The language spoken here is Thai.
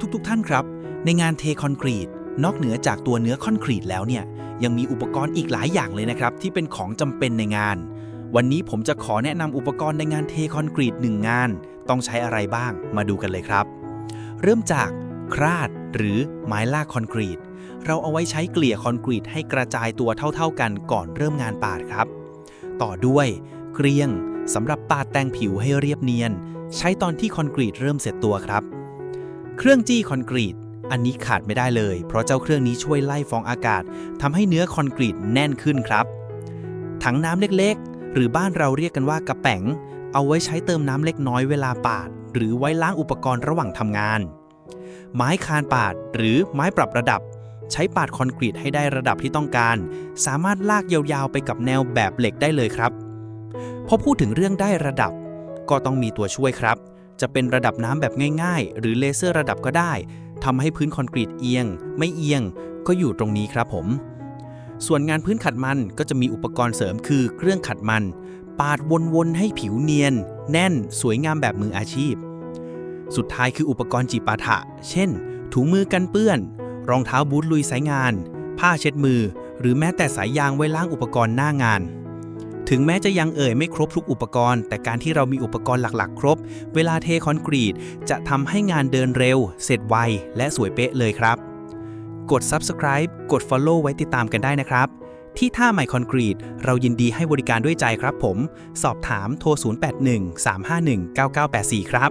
ทุกๆทท่านครับ ในงานเทคอนกรีต นอกเหนือจากตัวเนื้อคอนกรีตแล้วเนี่ย ยังมีอุปกรณ์อีกหลายอย่างเลยนะครับ ที่เป็นของจำเป็นในงาน วันนี้ผมจะขอแนะนำอุปกรณ์ในงานเทคอนกรีตหนึ่งงาน ต้องใช้อะไรบ้างมาดูกันเลยครับ เริ่มจากคราดหรือไม้ลากคอนกรีต เราเอาไว้ใช้เกลี่ยคอนกรีตให้กระจายตัวเท่าๆกันก่อนเริ่มงานปาดครับ ต่อด้วยเกรียงสำหรับปาดแต่งผิวให้เรียบเนียน ใช้ตอนที่คอนกรีตเริ่มเสร็จตัวครับ เครื่องจี้คอนกรีต อันนี้ขาดไม่ได้เลย เพราะเจ้าเครื่องนี้ช่วยไล่ฟองอากาศทำให้เนื้อคอนกรีตแน่นขึ้นครับ ถังน้ำเล็กๆ หรือบ้านเราเรียกกันว่ากระแป๋ง เอาไว้ใช้เติมน้ำเล็กน้อยเวลาปาด หรือไว้ล้างอุปกรณ์ระหว่างทำงาน ไม้คานปาด หรือไม้ปรับระดับ ใช้ปาดคอนกรีตให้ได้ระดับที่ต้องการ สามารถลากยาวๆไปกับแนวแบบเหล็กได้เลยครับพอพูดถึงเรื่องได้ระดับก็ต้องมีตัวช่วยครับ จะเป็นระดับน้ำแบบง่ายๆ หรือเลเซอร์ระดับก็ได้ทำให้พื้นคอนกรีตเอียง ไม่เอียง ก็อยู่ตรงนี้ครับผม ส่วนงานพื้นขัดมันก็จะมีอุปกรณ์เสริมคือเครื่องขัดมัน ปาดวนๆให้ผิวเนียน แน่น สวยงามแบบมืออาชีพ สุดท้ายคืออุปกรณ์จีปาถะ เช่น ถุงมือกันเปื้อน รองเท้าบูทลุยสายงาน ผ้าเช็ดมือ หรือแม้แต่สายยางไว้ล้างอุปกรณ์หน้างาน ถึงแม้จะยังเอ่ยไม่ครบทุกอุปกรณ์ แต่การที่เรามีอุปกรณ์หลักๆ ครบ เวลาเทคอนกรีต จะทำให้งานเดินเร็ว เสร็จไว และสวยเป๊ะเลยครับ กด subscribe กด follow ไว้ติดตามกันได้นะครับ ที่ท่าใหม่คอนกรีต เรายินดีให้บริการด้วยใจครับผม สอบถามโทร 081 351 9984 ครับ